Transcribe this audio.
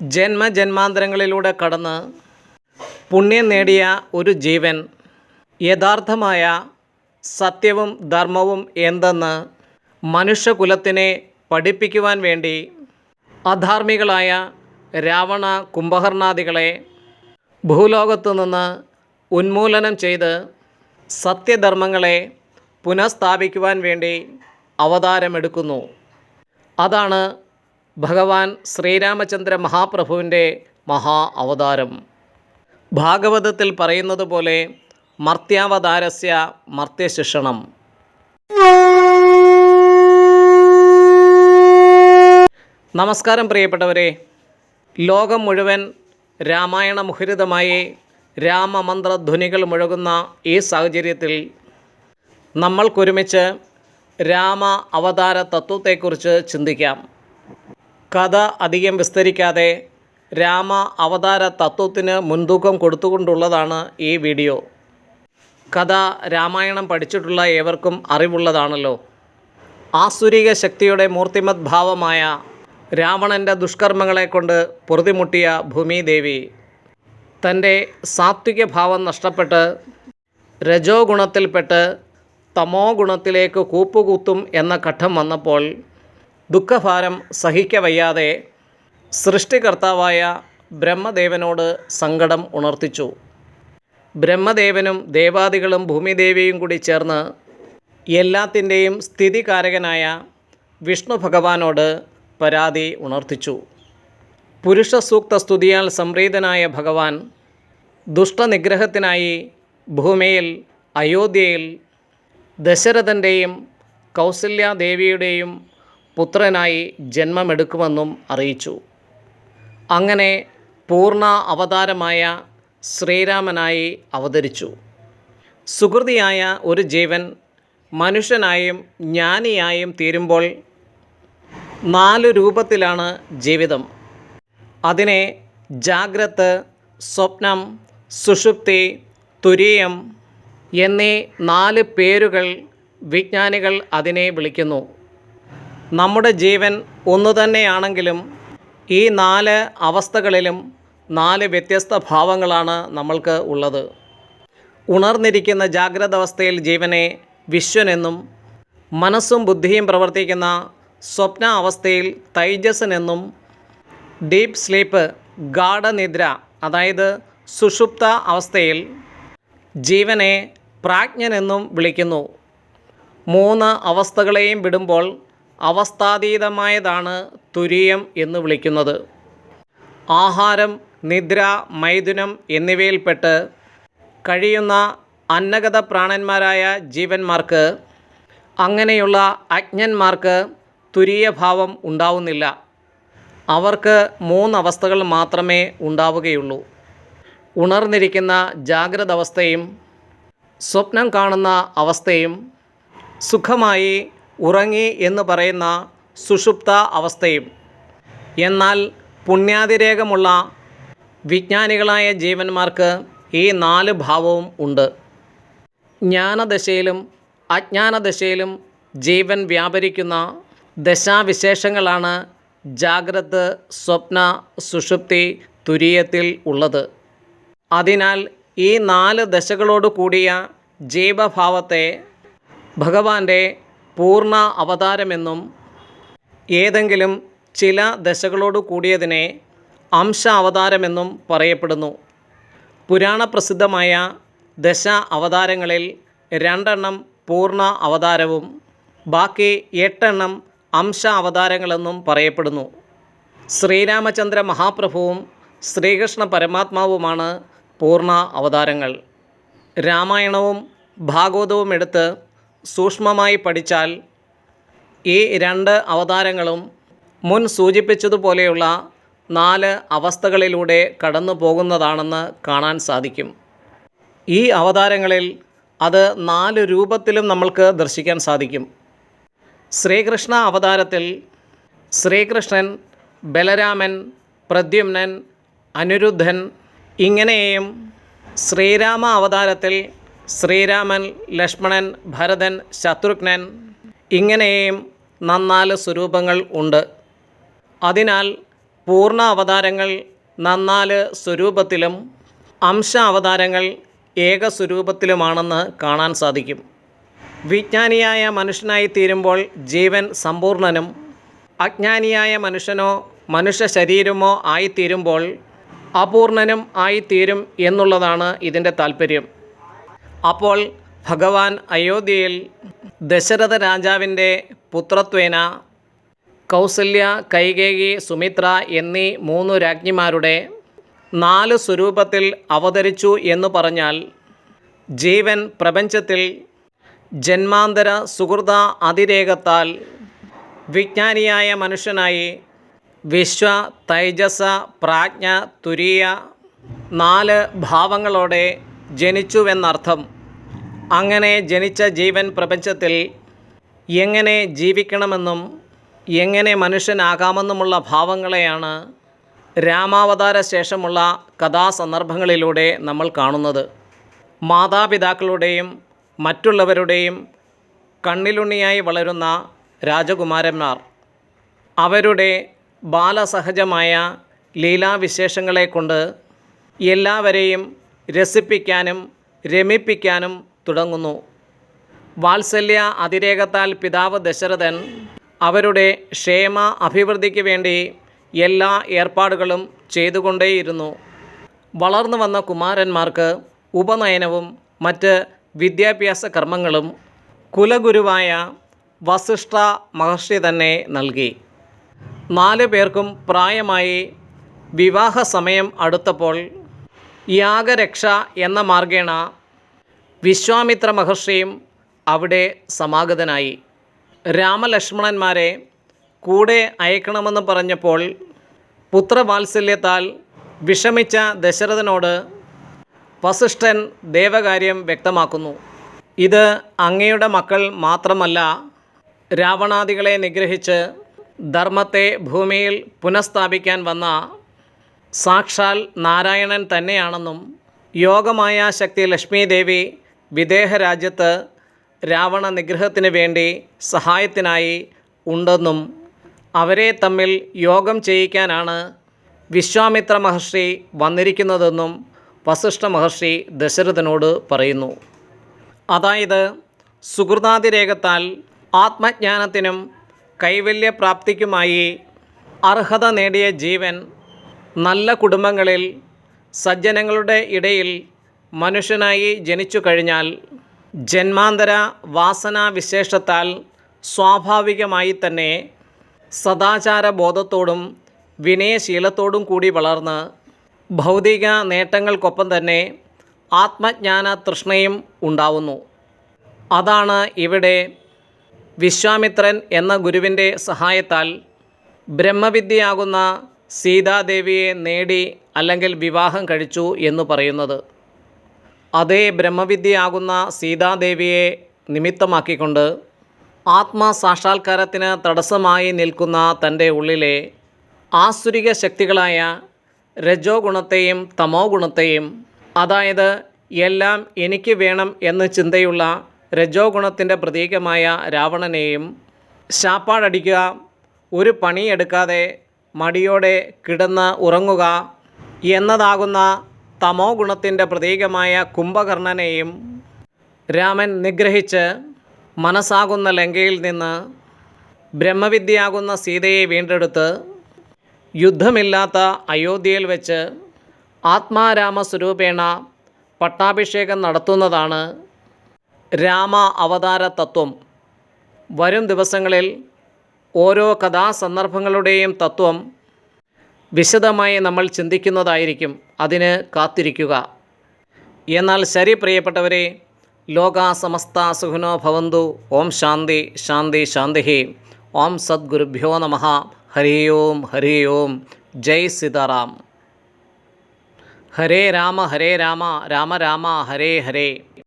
ജന്മജന്മാന്തരങ്ങളിലൂടെ കടന്ന് പുണ്യം നേടിയ ഒരു ജീവൻ യഥാർത്ഥമായ സത്യവും ധർമ്മവും എന്തെന്ന് മനുഷ്യകുലത്തിനെ പഠിപ്പിക്കുവാൻ വേണ്ടി അധാർമികളായ രാവണ കുംഭകർണാദികളെ ഭൂലോകത്തു നിന്ന് ഉന്മൂലനം ചെയ്ത് സത്യധർമ്മങ്ങളെ പുനഃസ്ഥാപിക്കുവാൻ വേണ്ടി അവതാരമെടുക്കുന്നു. അതാണ് ഭഗവാൻ ശ്രീരാമചന്ദ്ര മഹാപ്രഭുവിന്റെ മഹാ അവതാരം. ഭാഗവതത്തിൽ പറയുന്നത് പോലെ മർത്യാവതാരസ്യ മർത്യശിക്ഷണം നമസ്കാരം പ്രിയപ്പെട്ടവരെ. ലോകം മുഴുവൻ രാമായണ മുഖരിതമായി രാമമന്ത്രധ്വനികൾ മുഴങ്ങുന്ന ഈ സാഹചര്യത്തിൽ നമ്മൾക്കൊരുമിച്ച് രാമ അവതാര തത്വത്തെക്കുറിച്ച് ചിന്തിക്കാം. കഥ അധികം വിസ്തരിക്കാതെ രാമ അവതാര തത്വത്തിന് മുൻതൂക്കം കൊടുത്തുകൊണ്ടുള്ളതാണ് ഈ വീഡിയോ. കഥ രാമായണം പഠിച്ചിട്ടുള്ള ഏവർക്കും അറിവുള്ളതാണല്ലോ. ആസുരിക ശക്തിയുടെ മൂർത്തിമത് ഭാവമായ രാവണന്റെ ദുഷ്കർമ്മങ്ങളെ കൊണ്ട് പൊറുതിമുട്ടിയ ഭൂമിദേവി. തന്റെ സാത്വിക ഭാവം നഷ്ടപ്പെട്ട് രജോ ഗുണത്തിൽപ്പെട്ട് തമോ ഗുണത്തിലേക്ക് കൂപ്പുകൂത്തും എന്ന ഘട്ടം വന്നപ്പോൾ ദുഃഖഭാരം സഹിക്കവയ്യാതെ സൃഷ്ടികർത്താവായ ബ്രഹ്മദേവനോട് സങ്കടം ഉണർത്തിച്ചു. ബ്രഹ്മദേവനും ദേവാദികളും ഭൂമിദേവിയും കൂടി ചേർന്ന് എല്ലാത്തിന്റെയും സ്ഥിതികാരകനായ വിഷ്ണു ഭഗവാനോട് പരാതി ഉണർത്തിച്ചു. പുരുഷ സൂക്ത സ്തുതിയാൽ സംപ്രീതനായ ഭഗവാൻ ദുഷ്ടനിഗ്രഹത്തിനായി ഭൂമിയിൽ അയോധ്യയിൽ ദശരഥന്റെയും കൗസല്യാദേവിയുടെയും പുത്രനായി ജന്മമെടുക്കുമെന്നും അറിയിച്ചു. അങ്ങനെ പൂർണ അവതാരമായ ശ്രീരാമനായി അവതരിച്ചു. സുഹൃതിയായ ഒരു ജീവൻ മനുഷ്യനായും ജ്ഞാനിയായും തീരുമ്പോൾ നാല് രൂപത്തിലാണ് ജീവിതം. അതിനെ ജാഗ്രത് സ്വപ്നം സുഷുപ്തി തുരീയം എന്നീ നാല് പേരുകൾ വിജ്ഞാനികൾ അതിനെ വിളിക്കുന്നു. നമ്മുടെ ജീവൻ ഒന്നു തന്നെയാണെങ്കിലും ഈ നാല് അവസ്ഥകളിലും നാല് വ്യത്യസ്ത ഭാവങ്ങളാണ് നമ്മൾക്ക് ഉള്ളത്. ഉണർന്നിരിക്കുന്ന ജാഗ്രത അവസ്ഥയിൽ ജീവനെ വിശ്വനെന്നും മനസ്സും ബുദ്ധിയും പ്രവർത്തിക്കുന്ന സ്വപ്ന അവസ്ഥയിൽ തൈജസനെന്നും ഡീപ്പ് സ്ലീപ്പ് ഗാഠനിദ്ര അതായത് സുഷുപ്ത അവസ്ഥയിൽ ജീവനെ പ്രാജ്ഞനെന്നും വിളിക്കുന്നു. മൂന്ന് അവസ്ഥകളെയും വിടുമ്പോൾ അവസ്ഥാതീതമായതാണ് തുരീയം എന്ന് വിളിക്കുന്നത്. ആഹാരം നിദ്ര മൈഥുനം എന്നിവയിൽപ്പെട്ട് കഴിയുന്ന അന്നഗത പ്രാണന്മാരായ ജീവന്മാർക്ക് അങ്ങനെയുള്ള അജ്ഞന്മാർക്ക് തുരീയഭാവം ഉണ്ടാവുന്നില്ല. അവർക്ക് മൂന്നവസ്ഥകൾ മാത്രമേ ഉണ്ടാവുകയുള്ളൂ. ഉണർന്നിരിക്കുന്ന ജാഗ്രത അവസ്ഥയും സ്വപ്നം കാണുന്ന അവസ്ഥയും സുഖമായി ഉറങ്ങി എന്ന് പറയുന്ന സുഷുപ്ത അവസ്ഥയും. എന്നാൽ പുണ്യാതിരേകമുള്ള വിജ്ഞാനികളായ ജീവന്മാർക്ക് ഈ നാല് ഭാവവും ഉണ്ട്. ജ്ഞാനദശയിലും അജ്ഞാനദശയിലും ജീവൻ വ്യാപരിക്കുന്ന ദശാവിശേഷങ്ങളാണ് ജാഗ്രത് സ്വപ്ന സുഷുപ്തി തുരീയത്തിൽ ഉള്ളത്. അതിനാൽ ഈ നാല് ദശകളോട് കൂടിയ ജീവഭാവത്തെ ഭഗവാന്റെ പൂർണ അവതാരമെന്നും ഏതെങ്കിലും ചില ദശകളോട് കൂടിയതിനെ അംശ അവതാരമെന്നും പറയപ്പെടുന്നു. പുരാണപ്രസിദ്ധമായ ദശ അവതാരങ്ങളിൽ രണ്ടെണ്ണം പൂർണ അവതാരവും ബാക്കി എട്ടെണ്ണം അംശ അവതാരങ്ങളെന്നും പറയപ്പെടുന്നു. ശ്രീരാമചന്ദ്ര മഹാപ്രഭുവും ശ്രീകൃഷ്ണ പരമാത്മാവുമാണ് പൂർണ അവതാരങ്ങൾ. രാമായണവും ഭാഗവതവും എടുത്ത് സൂക്ഷ്മമായി പഠിച്ചാൽ ഈ രണ്ട് അവതാരങ്ങളും മുൻ സൂചിപ്പിച്ചതുപോലെയുള്ള നാല് അവസ്ഥകളിലൂടെ കടന്നു പോകുന്നതാണെന്ന് കാണാൻ സാധിക്കും. ഈ അവതാരങ്ങളിൽ അത് നാല് രൂപത്തിലും നമ്മൾക്ക് ദർശിക്കാൻ സാധിക്കും. ശ്രീകൃഷ്ണ അവതാരത്തിൽ ശ്രീകൃഷ്ണൻ ബലരാമൻ പ്രദ്യുമ്നൻ അനിരുദ്ധൻ ഇങ്ങനെയും ശ്രീരാമ അവതാരത്തിൽ ശ്രീരാമൻ ലക്ഷ്മണൻ ഭരതൻ ശത്രുഘ്നൻ ഇങ്ങനെയും നന്നാൽ സ്വരൂപങ്ങൾ ഉണ്ട്. അതിനാൽ പൂർണ അവതാരങ്ങൾ നന്നാൽ സ്വരൂപത്തിലും അംശ അവതാരങ്ങൾ ഏക സ്വരൂപത്തിലുമാണെന്ന് കാണാൻ സാധിക്കും. വിജ്ഞാനിയായ മനുഷ്യനായി തീരുമ്പോൾ ജീവൻ സമ്പൂർണനും അജ്ഞാനിയായ മനുഷ്യനോ മനുഷ്യ ശരീരമോ ആയിത്തീരുമ്പോൾ അപൂർണനും ആയിത്തീരും എന്നുള്ളതാണ് ഇതിന്റെ താല്പര്യം അപ്പോൾ ഭഗവാൻ അയോധ്യയിൽ ദശരഥ രാജാവിന്റെ പുത്രത്വേന കൗസല്യ കൈകേകി സുമിത്ര എന്നീ മൂന്ന് രാജ്ഞിമാരുടെ നാല് സ്വരൂപത്തിൽ അവതരിച്ചു എന്ന് പറഞ്ഞാൽ ജീവൻ പ്രപഞ്ചത്തിൽ ജന്മാന്തര സുഹൃത അതിരേകത്താൽ വിജ്ഞാനിയായ മനുഷ്യനായി വിശ്വ തൈജസ പ്രാജ്ഞ തുരീയ നാല് ഭാവങ്ങളോടെ ജനിച്ചുവെന്നർത്ഥം. അങ്ങനെ ജനിച്ച ജീവൻ പ്രപഞ്ചത്തിൽ എങ്ങനെ ജീവിക്കണമെന്നും എങ്ങനെ മനുഷ്യനാകാമെന്നുമുള്ള ഭാവങ്ങളെയാണ് രാമാവതാര ശേഷമുള്ള കഥാസന്ദർഭങ്ങളിലൂടെ നമ്മൾ കാണുന്നത്. മാതാപിതാക്കളുടെയും മറ്റുള്ളവരുടെയും കണ്ണിലുണ്ണിയായി വളരുന്ന രാജകുമാരന്മാർ അവരുടെ ബാലസഹജമായ ലീലാവിശേഷങ്ങളെ കൊണ്ട് എല്ലാവരെയും രസിപ്പിക്കാനും രമിപ്പിക്കാനും തുടങ്ങുന്നു. വാത്സല്യ അതിരേകത്താൽ പിതാവ് ദശരഥൻ അവരുടെ ക്ഷേമ അഭിവൃദ്ധിക്ക് വേണ്ടി എല്ലാ ഏർപ്പാടുകളും ചെയ്തുകൊണ്ടേയിരുന്നു. വളർന്നു വന്ന കുമാരന്മാർക്ക് ഉപനയനവും മറ്റ് വിദ്യാഭ്യാസ കർമ്മങ്ങളും കുലഗുരുവായ വസിഷ്ഠ മഹർഷി തന്നെ നൽകി. നാല് പേർക്കും പ്രായമായി വിവാഹ സമയം അടുത്തപ്പോൾ യാഗരക്ഷ എന്ന മാർഗേണ വിശ്വാമിത്ര മഹർഷിയും അവിടെ സമാഗതനായി. രാമലക്ഷ്മണന്മാരെ കൂടെ അയക്കണമെന്ന് പറഞ്ഞപ്പോൾ പുത്രവാത്സല്യത്താൽ വിഷമിച്ച ദശരഥനോട് വസിഷ്ഠൻ ദേവകാര്യം വ്യക്തമാക്കുന്നു. ഇത് അങ്ങയുടെ മക്കൾ മാത്രമല്ല രാവണാദികളെ നിഗ്രഹിച്ച് ധർമ്മത്തെ ഭൂമിയിൽ പുനഃസ്ഥാപിക്കാൻ വന്ന സാക്ഷാൽ നാരായണൻ തന്നെയാണെന്നും യോഗമായ ശക്തി ലക്ഷ്മി ദേവി വിദേഹ രാജ്യത്ത് രാവണ നിഗ്രഹത്തിന് വേണ്ടി സഹായത്തിനായി ഉണ്ടെന്നും അവരെ തമ്മിൽ യോഗം ചെയ്യിക്കാനാണ് വിശ്വാമിത്ര മഹർഷി വന്നിരിക്കുന്നതെന്നും വസിഷ്ഠ മഹർഷി ദശരഥനോട് പറയുന്നു. അതായത് സുഹൃതാതിരേഖത്താൽ ആത്മജ്ഞാനത്തിനും കൈവല്യപ്രാപ്തിക്കുമായി അർഹത നേടിയ ജീവൻ നല്ല കുടുംബങ്ങളിൽ സജ്ജനങ്ങളുടെ ഇടയിൽ മനുഷ്യനായി ജനിച്ചു കഴിഞ്ഞാൽ ജന്മാന്തര വാസനാവിശേഷത്താൽ സ്വാഭാവികമായി തന്നെ സദാചാര ബോധത്തോടും വിനയശീലത്തോടും കൂടി വളർന്ന് ഭൗതിക നേട്ടങ്ങൾക്കൊപ്പം തന്നെ ആത്മജ്ഞാന തൃഷ്ണയും ഉണ്ടാവുന്നു. അതാണ് ഇവിടെ വിശ്വാമിത്രൻ എന്ന ഗുരുവിന്റെ സഹായത്താൽ ബ്രഹ്മവിദ്യയാകുന്ന സീതാദേവിയെ നേടി അല്ലെങ്കിൽ വിവാഹം കഴിച്ചു എന്ന് പറയുന്നത്. അതേ ബ്രഹ്മവിദ്യയാകുന്ന സീതാദേവിയെ നിമിത്തമാക്കിക്കൊണ്ട് ആത്മസാക്ഷാത്കാരത്തിന് തടസ്സമായി നിൽക്കുന്ന തന്റെ ഉള്ളിലെ ആസുരിക ശക്തികളായ രജോ ഗുണത്തെയും തമോ ഗുണത്തെയും അതായത് എല്ലാം എനിക്ക് വേണം എന്ന് ചിന്തയുള്ള രജോ ഗുണത്തിന്റെ പ്രതീകമായ രാവണനെയും ശാപ്പാടടിക്കുക ഒരു പണിയെടുക്കാതെ മടിയോടെ കിടന്ന് ഉറങ്ങുക എന്നതാകുന്ന തമോ ഗുണത്തിന്റെ പ്രതീകമായ കുംഭകർണനെയും രാമൻ നിഗ്രഹിച്ച് മനസ്സാകുന്ന ലങ്കയിൽ നിന്ന് ബ്രഹ്മവിദ്യയാകുന്ന സീതയെ വീണ്ടെടുത്ത് യുദ്ധമില്ലാത്ത അയോധ്യയിൽ വെച്ച് ആത്മാരാമ സ്വരൂപേണ പട്ടാഭിഷേകം നടത്തുന്നതാണ് രാമ അവതാര തത്വം. വരും ദിവസങ്ങളിൽ ഓരോ കഥാസന്ദർഭങ്ങളുടെയും തത്വം വിശദമായി നമ്മൾ ചിന്തിക്കുന്നതായിരിക്കും അതിന് കാത്തിരിക്കുക. എന്നാൽ ശരി പ്രിയപ്പെട്ടവരെ ലോക സമസ്ത സുഖനോ ഭവന്തു. ഓം ശാന്തി ശാന്തി ശാന്തി ഓം സദ്ഗുരുഭ്യോ നമ. ഹരി ഓം ഹരി ഓം. ജയ് സീതാറാം. ഹരേ രാമ ഹരേ രാമ. രാമ രാമ ഹരേ ഹരേ.